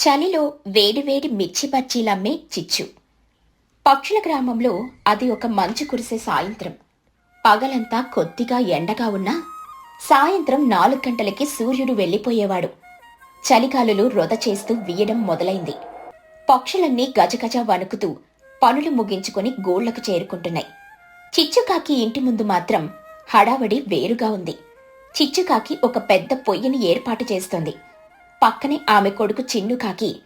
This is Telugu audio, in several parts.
చలిలో వేడివేడి మిర్చి బజ్జీలమ్మే చిచ్చు. పక్షుల గ్రామంలో అది ఒక మంచు కురిసే సాయంత్రం. పగలంతా కొద్దిగా ఎండగా ఉన్నా సాయంత్రం నాలుగు గంటలకి సూర్యుడు వెళ్ళిపోయేవాడు. చలిగాలులు రొద చేస్తూ వీయడం మొదలైంది. పక్షులన్నీ గజగజ వణుకుతూ పనులు ముగించుకొని గోళ్ళకు చేరుకుంటున్నాయి. చిచ్చుకాకి ఇంటి ముందు మాత్రం హడావడి వేరుగా ఉంది. చిచ్చుకాకి ఒక పెద్ద పొయ్యిని ఏర్పాటు చేస్తుంది. పక్కనే ఆమె కొడుకు చిన్నుకాకి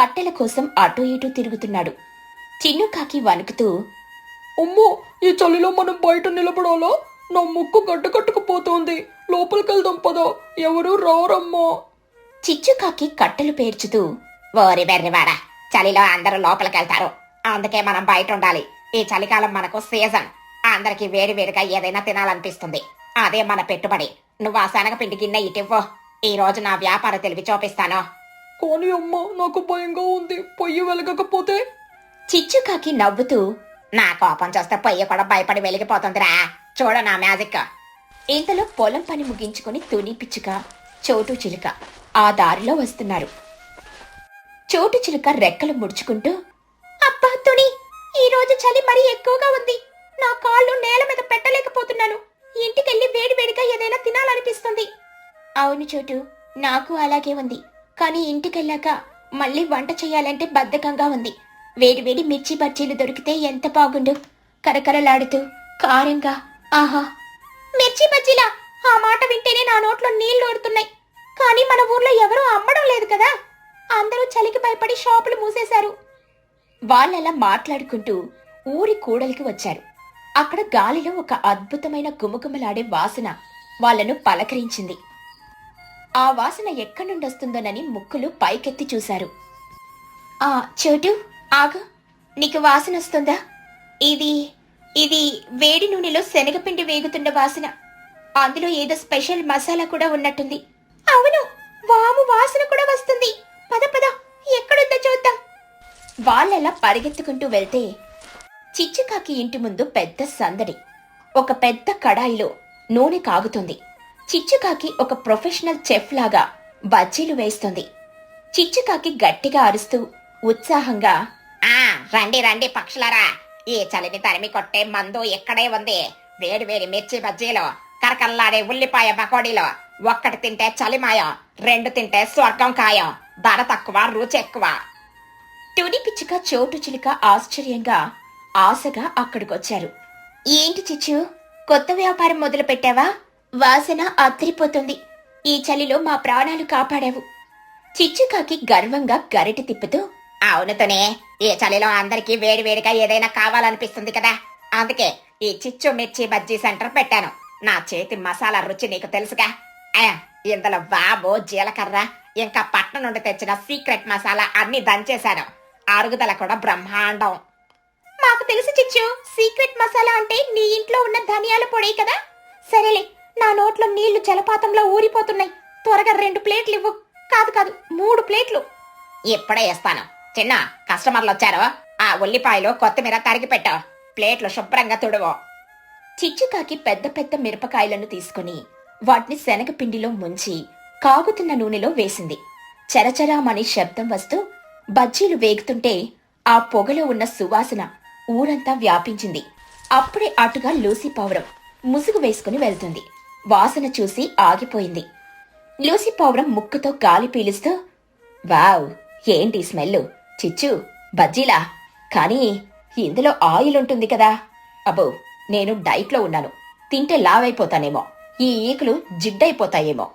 కట్టెల కోసం అటూ ఇటూ తిరుగుతున్నాడు. చిన్నుకాకి వణుకుతూ అమ్మో ఈ చలిలో మనం బయట నిలబడాలో? నా ముక్కు గడ్డకట్టుకుపోతోంది లోపలికెళ్దాం పదో. ఎవరు రారమ్మా. చిచ్చుకాకి కట్టెలు పేర్చుతూ ఓరి బెర్రివాడా చలిలో అందరూ లోపలికెళ్తారు. అందుకే మనం బయట ఉండాలి. ఈ చలికాలం మనకు సీజన్. అందరికి వేడి వేడిగా ఏదైనా తినాలనిపిస్తుంది. అదే మన పెట్టుబడి. నువ్వు ఆ శనగపిండి గిన్నె ఇటివ్వో. ఈ రోజు నా వ్యాపార తెలివి చూపిస్తాను. కానీ అమ్మా నాకు భయంగా ఉంది. పొయ్యి వెలగకపోతే? చిచ్చుకాకి నవ్వుతూ నా కోపం చూస్తే పొయ్యి కూడా భయపడి వెలిగిపోతుందిరా. చూడు నా మ్యాజిక్. ఇంతలో పొలం పని ముగించుకుని తుని పిచ్చుక చోటు చిలుక ఆ దారిలో వస్తున్నారు. చోటు చిలుక రెక్కలు ముడుచుకుంటూ అబ్బా తుని ఈ రోజు చలి మరీ ఎక్కువగా ఉంది. నా కాళ్ళు నేల మీద పెట్టలేకపోతున్నాను. ఇంటికెళ్ళి వేడివేడిగా ఏదైనా తినాలనిపిస్తుంది. అవును చోటు. నాకు అలాగే ఉంది. కానీ ఇంటికెళ్ళాక మళ్ళీ వంట చేయాలంటే బద్ధకంగా ఉంది. వేడివేడి మిర్చి బజ్జీలు దొరికితే ఎంత బాగుండు. కరకరలాడుతూ కారంగా ఆహా. మిర్చి బజ్జీలా? ఆ మాట వింటేనే నా నోట్లో నీళ్ళు ఓడుతున్నాయి కానీ మన ఊర్లో ఎవరూ అమ్మడం లేదు కదా. అందరూ చలికి భయపడి షాపులు మూసేశారు. వాళ్ళలా మాట్లాడుకుంటూ ఊరి కూడలికి వచ్చారు. అక్కడ గాలిలో ఒక అద్భుతమైన గుమగుమలాడే వాసన వాళ్ళను పలకరించింది. ఆ వాసన ఎక్కడి నుండి వస్తుందోనని ముక్కులు పైకెత్తి చూశారు. ఆ చోటు ఆగు. నీకు వాసన వస్తుందా? ఇది ఇది వేడి నూనెలో శనగపిండి వేగుతున్న వాసన. అందులో ఏదో స్పెషల్ మసాలా కూడా ఉన్నట్టుంది. అవును వాము వాసన కూడా వస్తుంది. పద పద ఎక్కడుందో చూద్దాం. వాళ్ళలా పరిగెత్తుకుంటూ వెళ్తే చిచ్చుకాకి ఇంటి ముందు పెద్ద సందడి. ఒక పెద్ద కడాయిలో నూనె కాగుతుంది. చిచ్చుకాకి ఒక ప్రొఫెషనల్ చెఫ్ లాగా బజ్జీలు వేస్తుంది. చిచ్చుకాకి గట్టిగా అరుస్తూ ఉత్సాహంగా ఆ రండి రండి పక్షులారా. ఈ చలిని తరిమి కొట్టే మందు ఇక్కడే ఉంది. వేడి వేడి మిర్చి బజ్జీలు కరకల్లాడే ఉల్లిపాయ పకోడీలు ఒక్కటి తింటే చలిమాయం రెండు తింటే స్వర్గం ఖాయం ధర తక్కువ రుచి ఎక్కువ. టుని పిచ్చుక చోటు చిలుక ఆశ్చర్యంగా ఆశగా అక్కడికొచ్చారు. ఏంటి చిచ్చు కొత్త వ్యాపారం మొదలు పెట్టావా వాసన అత్తిరిపోతుంది ఈ చలిలో మా ప్రాణాలు కాపాడావు. చిచ్చుకాకి గర్వంగా గరిట తిప్పుతూ అవునుతోనే ఈ చలిలో అందరికీ వేడివేడిగా ఏదైనా కావాలనిపిస్తుంది కదా. అందుకే ఈ చిచ్చు మిర్చి బజ్జీ సెంటర్ పెట్టాను. నా చేతి మసాలా రుచి నీకు తెలుసుగా. ఇందులో వాము జీలకర్ర ఇంకా పట్నం నుండి తెచ్చిన సీక్రెట్ మసాలా అన్ని దంచేశాను. అరుగుదల కూడా బ్రహ్మాండం. మాకు తెలుసు చిచ్చు సీక్రెట్ మసాలా అంటే నీ ఇంట్లో ఉన్న ధనియాల పొడి కదా. సరేలే నా నోట్లో నీళ్ళు జలపాతంలో ఊరిపోతున్నాయి. త్వరగా రెండు ప్లేట్లు ఇవ్వు. కాదు కాదు మూడు ప్లేట్లు. ఇప్పుడే ఇస్తాను. చిన్న కస్టమర్లు వచ్చారు. ఆ ఉల్లిపాయలు కొత్తిమీర తరిగి పెట్టు. ప్లేట్లు శుభ్రంగా తుడువు. చిచ్చుకాకి పెద్ద పెద్ద మిరపకాయలను తీసుకుని వాటిని శనగపిండిలో ముంచి కాగుతున్న నూనెలో వేసింది. చరచరామని శబ్దం వస్తూ బజ్జీలు వేగుతుంటే ఆ పొగలో ఉన్న సువాసన ఊరంతా వ్యాపించింది. అప్పుడే అటుగా లూసీ పౌరం ముసుగు వేసుకుని వెళ్తుంది. వాసన చూసి ఆగిపోయింది. లూసీ పౌరం ముక్కుతో గాలి పీలుస్తూ వావ్ ఏంటి స్మెల్ చిచ్చు బజ్జీలా? కానీ ఇందులో ఆయిల్ ఉంటుంది కదా. అబ్బో నేను డైట్లో ఉన్నాను. తింటే లావైపోతానేమో. ఈ ఈకలు జిడ్డైపోతాయేమో.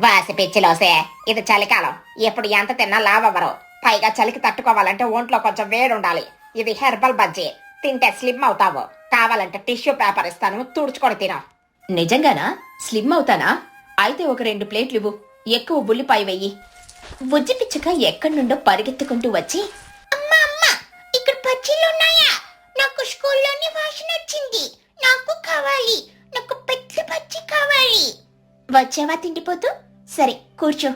వాసి పిచ్చిలోసే ఇది చలికాలం. ఎప్పుడు ఎంత తిన్నా లావవ్వరు. పైగా చలికి తట్టుకోవాలంటే ఒంట్లో కొంచెం వేడుండాలి. ఇది హెర్బల్ బజ్జీ. తింటే స్లిమ్ అవుతావు. కావాలంటే టిష్యూ పేపర్ ఇస్తాను. తుడుచుకొని తినా. నిజంగానా? స్లిమ్ అవుతానా? అయితే ఒక రెండు ప్లేట్లు ఇవ్వు ఎక్కువ ఉల్లిపాయ వెయ్యి. బుజ్జి పిచ్చుక ఎక్కడి నుండో పరిగెత్తుకుంటూ వచ్చి అమ్మా అమ్మా ఇక్కడ బజ్జీలున్నాయా నాకు స్కూల్లోనే వాసన వచ్చింది. నాకు కావాలి. నాకు పెద్ద బజ్జీ కావాలి. వచ్చావా తిండిపోతూ? సరే కూర్చో.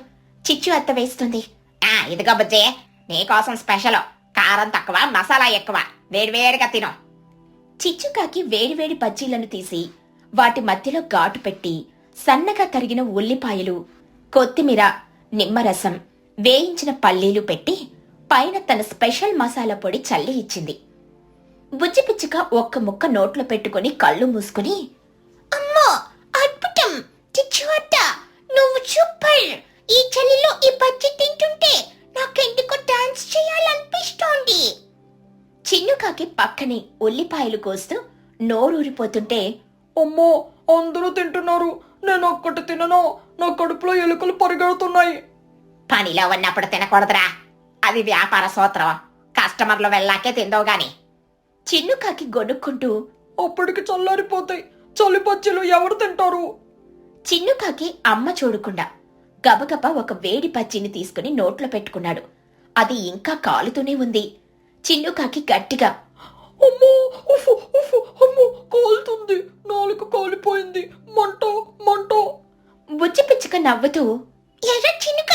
చిచ్చు అత్త వేస్తుంది. ఆ ఇదిగో బుజ్జే నీకోసం స్పెషల్. కారం తక్కువ మసాలా ఎక్కువ. వేడివేడిగా తిను. చిచ్చుకాకి వేడివేడి బజ్జీలను తీసి వాటి మధ్యలో ఘాటు పెట్టి సన్నగా తరిగిన ఉల్లిపాయలు కొత్తిమీర నిమ్మరసం వేయించిన పల్లీలు పెట్టి పైన తన స్పెషల్ మసాలా పొడి చల్లి ఇచ్చింది. బుజ్జిపిచ్చిగా ఒక్క ముక్క నోట్లో పెట్టుకుని కళ్ళు మూసుకుని అమ్మో అద్భుతం! చిచ్చువట్ట నువ్వు సూపర్! ఈ చలిలో ఈ బజ్జి తింటుంటే నాకెందుకు డాన్స్ చేయాలనిపిస్తోంది. చిన్నుకాకి పక్కనే ఉల్లిపాయలు కోస్తూ నోరూరిపోతుంటే అమ్మో అందరూ తింటున్నారు. నేను ఒక్కటి తినను. నా కడుపులో ఎలుకలు పరిగెడుతున్నాయి. పనిలో ఉన్నప్పుడు తినకూడదురా. అది వ్యాపార సూత్రం. కస్టమర్లు వెళ్ళాకే తిందో గాని. చిన్నుకాకి గొనుక్కుంటూ అప్పటికి చల్లారిపోతాయి. చలి బజ్జీలు ఎవరు తింటారు? చిన్నుకాకి అమ్మ చూడకుండా గబగబా ఒక వేడి పచ్చిని తీసుకుని నోట్లో పెట్టుకున్నాడు. అది ఇంకా కాలుతూనే ఉంది. చిన్నుకాకి గట్టిగా అమ్మో ఉఫ్ ఉఫ్ అమ్మో కాలుతుంది. నాలుగు కాలిపోయింది. మంట మంట. బుజ్జి పిచ్చుక నవ్వుతూ ఎర్ర చినుక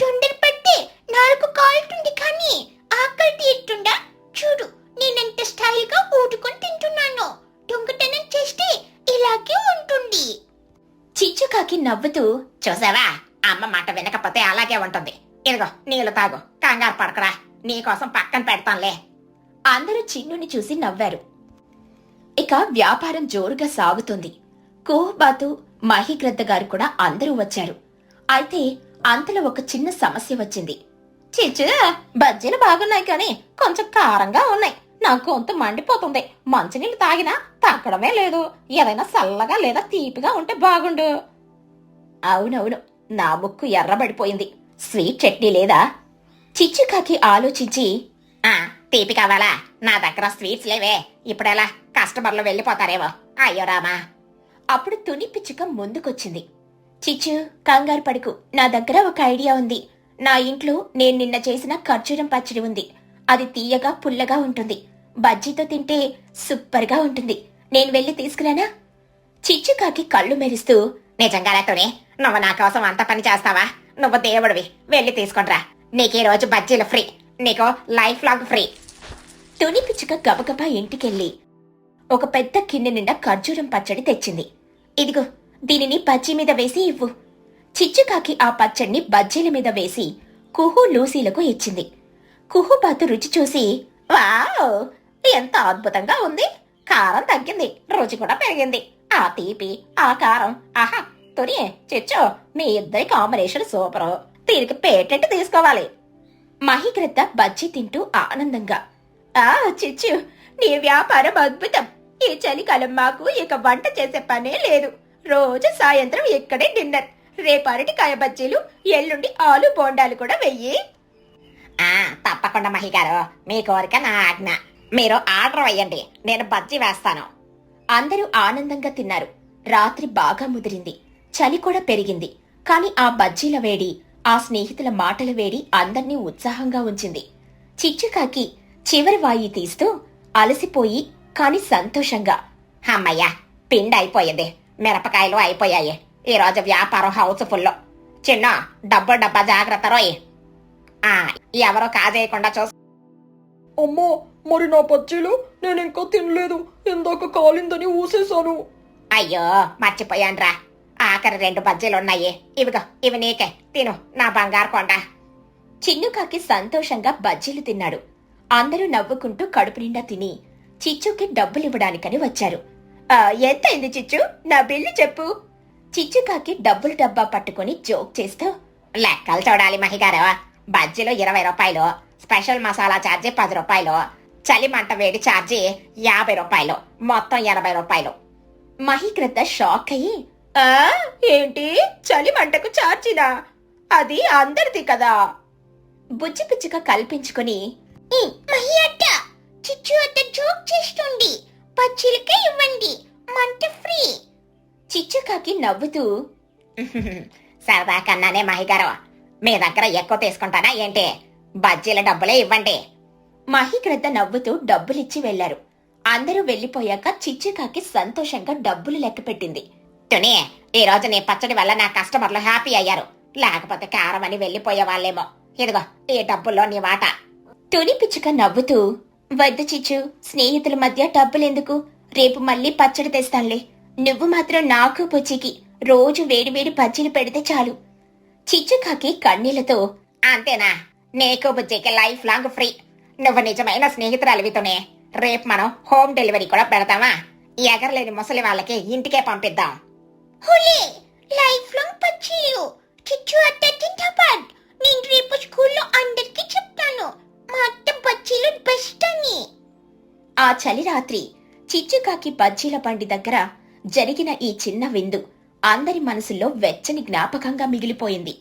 తొందర పడితే నాలుగు కాలుతుంది కానీ ఆకలి తీరుతుందా? చూడు నేనెంత స్టైల్గా ఊటుకొని తింటున్నాను. దొంగతనం చేస్తే ఇలాగే ఉంటుంది. చిచ్చుకాకి నవ్వుతూ చూసావా? అమ్మ మాట వినకపోతే అలాగే ఉంటుంది. ఇదిగో నీళ్ళు తాగు. కంగారు పడకరా. నీకోసం పక్కన పెడతానులే. అందరూ చిన్నుని చూసి నవ్వారు. ఇక వ్యాపారం జోరుగా సాగుతుంది. కోహబాతు మహిగ్రద్ద గారు కూడా అందరూ వచ్చారు. అయితే అంతలో ఒక చిన్న సమస్య వచ్చింది. చిచ్చు బజ్జీలు బాగున్నాయి కానీ కొంచెం కారంగా ఉన్నాయి. నాకు గొంతు మండిపోతుంది. మంచినీళ్ళు తాగినా తగ్గడమే లేదు. ఏదైనా చల్లగా లేదా తీపిగా ఉంటే బాగుండు. అవునవును నా ముక్కు ఎర్రబడిపోయింది. స్వీట్ చట్నీ లేదా? చిచ్చుకాకి ఆలోచించి తీపి కావాలా? నా దగ్గర స్వీట్స్ లేవే. ఇప్పుడెలా? కస్టమర్లు వెళ్ళిపోతారేమో. అయ్యో రామా. అప్పుడు తుని పిచ్చుక ముందుకొచ్చింది. చిచ్చు కంగారు పడుకు. నా దగ్గర ఒక ఐడియా ఉంది. నా ఇంట్లో నేను నిన్న చేసిన ఖర్జూరం పచ్చడి ఉంది. అది తీయగా పుల్లగా ఉంటుంది. బజ్జీతో తింటే సూపర్గా ఉంటుంది. నేను వెళ్ళి తీసుకురానా? చిచ్చుకాకి కళ్ళు మెరుస్తూ నిజంగా తుని నువ్వు నా కోసం అంత పని చేస్తావా? నువ్వు దేవుడివి. వెళ్ళి తీసుకుంట్రా నీకు ఈ రోజు బజ్జీలు ఫ్రీ. నీకు లైఫ్ లాంగ్ ఫ్రీ. తుని పిచ్చుక గబగబా ఇంటికెళ్ళి ఒక పెద్ద కిన్నె నిండా ఖర్జూరం పచ్చడి తెచ్చింది. ఇదిగో దీనిని బజ్జీ మీద వేసి ఇవ్వు. చిచ్చుకాకి ఆ పచ్చడిని బజ్జీల మీద వేసి కుహు లూసీలకు ఇచ్చింది. కుహుబాతు రుచి చూసి వావ్ ఎంత అద్భుతంగా ఉంది. కారం తగ్గింది రుచి కూడా పెరిగింది. ఆ తీపి ఆ కారం ఆహా తుని చిచ్చు మీ ఇద్దరి కాంబినేషన్ సూపరు. దీనికి పేటెంట్ తీసుకోవాలి. మహిగ్రద్ద బజ్జీ తింటూ ఆనందంగా ఆ చిచ్చు నీ వ్యాపారం అద్భుతం. ఈ చలికాలం మాకు ఇక వంట చేసే పనే లేదు. రోజు సాయంత్రం ఇక్కడే డిన్నర్. రేపు అరటికాయ బజ్జీలు ఎల్లుండి ఆలు బోండాలు కూడా వెయ్యి. ఆ తప్పకుండా మహి గారు మీ కోరిక నా ఆజ్ఞ. మీరు ఆర్డర్ వేయండి. నేను బజ్జీ వేస్తాను. అందరూ ఆనందంగా తిన్నారు. రాత్రి బాగా ముదిరింది. చలి కూడా పెరిగింది. కాని ఆ బజ్జీల వేడి ఆ స్నేహితుల మాటల వేడి అందర్నీ ఉత్సాహంగా ఉంచింది. చిచ్చుకాకి చివరి వాయి తీస్తూ అలసిపోయి కాని సంతోషంగా అమ్మయ్యా పిండి అయిపోయింది మిరపకాయలు అయిపోయాయి ఈ రోజు వ్యాపారం హౌస్ ఫుల్. చిన్న డబ్బు డబ్బా జాగ్రత్త రోయ్. ఆ ఎవరో కాజేయకుండా చూసు అమ్మో మరి నా బజ్జీలు నేను ఇంకా తినలేదు ఇందాక కాలిందని ఊసేశాను. అయ్యో మర్చిపోయాన్రా. ఆఖరి రెండు బజ్జీలు ఉన్నాయి ఇవిగో ఇవి నీకే. తిను నా బంగారు కొండ. చిన్నుకాకి సంతోషంగా బజ్జీలు తిన్నాడు. అందరూ నవ్వుకుంటూ కడుపు నిండా తిని చిచ్చుకి డబ్బులివ్వడానికని వచ్చారు. ఎంతైంది చిచ్చు? నా బిల్లు చెప్పు. చిచ్చుకాకి డబ్బులు డబ్బా పట్టుకొని జోక్ చేస్తూ లెక్కలు చూడాలి మహిగారు. బజ్జీలు ఇరవై రూపాయలు స్పెషల్ మసాలా ఛార్జీ పది రూపాయలు చలి మంట వేడి ఛార్జీ యాభై రూపాయలు మొత్తం ఎనభై రూపాయలు. మహిగ్రద్ద షాక్ అయ్యి "ఆ, ఏంటి? చలి మంటకు చార్జినా? అది అందరిది కదా. బుజ్జి పిచ్చుక కల్పించుకొని చిచ్చు అట్ట జోక్ చేస్తుంది. పచ్చిలకే ఇవ్వండి. మంట ఫ్రీ. చిచ్చుకాకి నవ్వుతూ సరదా కన్నానే మహిగారు మీ దగ్గర ఎక్కువ తీసుకుంటానా ఏంటి? బజ్జీల డబ్బులే ఇవ్వండి. మహిగ్రద్ద నవ్వుతూ డబ్బులిచ్చి వెళ్ళారు. అందరూ వెళ్ళిపోయాక చిచ్చుకాకి సంతోషంగా డబ్బులు లెక్క పెట్టింది. తుని ఈ రోజు నీ పచ్చడి వల్ల నా కస్టమర్లు హ్యాపీ అయ్యారు. లేకపోతే కారం అని వెళ్ళిపోయే వాళ్ళేమో. ఇదిగో ఈ డబ్బుల్లో నీ వాట. తుని పిచ్చుక నవ్వుతూ వద్దు చిచ్చు స్నేహితుల మధ్య డబ్బులెందుకు? రేపు మళ్ళీ పచ్చడి తెస్తానులే. నువ్వు మాత్రం నాకు పుచ్చికి రోజు వేడివేడి పచ్చడి పెడితే చాలు. చిచ్చుకాకి కన్నీళ్ళతో అంతేనా? నీకు బుజ్జికి లైఫ్ లాంగ్ ఫ్రీ. నువ్వు నిజమైన స్నేహితురాలివితోనే రేపు మనం హోమ్ డెలివరీ కూడా పెడతామా? ఎగరలేని ముసలి వాళ్ళకి ఇంటికే పంపిద్దాం. హులే లైఫ్ లాంగ్ పచ్చీలు చిచ్చు అత్త జిందాబాద్ నేను రేపు స్కూల్లో అందరికీ చెప్తాను. మా అత్త బజ్జీలు బెస్ట్ అని. ఆ చలి రాత్రి చిచ్చుకాకి బజ్జీల బండి దగ్గర జరిగిన ఈ చిన్న విందు అందరి మనసుల్లో వెచ్చని జ్ఞాపకంగా మిగిలిపోయింది.